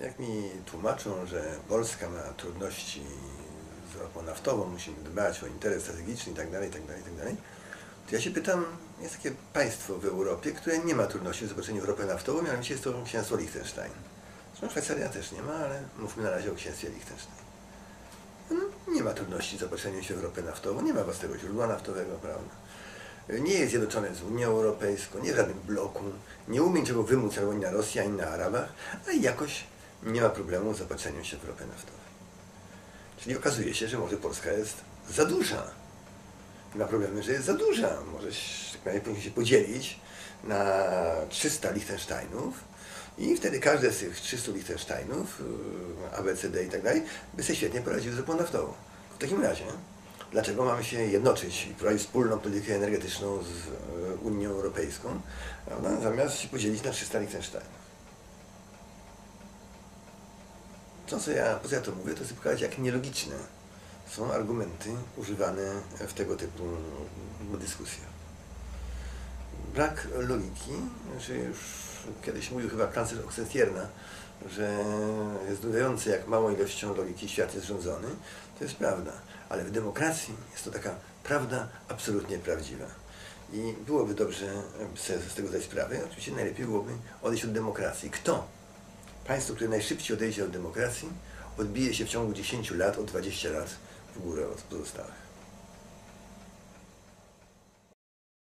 Jak mi tłumaczą, że Polska ma trudności z ropą naftową, musimy dbać o interes strategiczny itd., itd., itd., to ja się pytam, jest takie państwo w Europie, które nie ma trudności z zobaczeniem ropy naftową, mianowicie jest to księstwo Liechtenstein. Zresztą Szwajcaria też nie ma, ale mówmy na razie o księstwie Liechtenstein. No, nie ma trudności z zaopatrzeniem się w ropę naftową, nie ma własnego źródła naftowego, prawda? Nie jest zjednoczone z Unią Europejską, nie w żadnym bloku, nie umie niczego wymóc ani na Rosji, ani na Arabach, a jakoś nie ma problemu z zaopatrzeniem się w ropę naftową. Czyli okazuje się, że może Polska jest za duża. Ma problemu, że jest za duża. Może tak się podzielić na 300 Liechtensteinów i wtedy każde z tych 300 Liechtensteinów, yy, ABCD i tak dalej, by sobie świetnie poradziły z ropą naftową. W takim razie, dlaczego mamy się jednoczyć i prowadzić wspólną politykę energetyczną z yy, Unią Europejską, zamiast się podzielić na 300 Liechtensteinów? To, co ja, co ja to mówię, to chcę pokazać, jak nielogiczne są argumenty używane w tego typu dyskusjach. Brak logiki, znaczy już kiedyś mówił chyba kanclerz Oxentierna, że jest zdumiewające, jak małą ilością logiki świat jest rządzony. To jest prawda, ale w demokracji jest to taka prawda absolutnie prawdziwa. I byłoby dobrze sobie z tego zdać sprawę. Oczywiście najlepiej byłoby odejść od demokracji. Kto? Państwo, które najszybciej odejdzie od demokracji, odbije się w ciągu 10 lat o 20 lat w górę od pozostałych.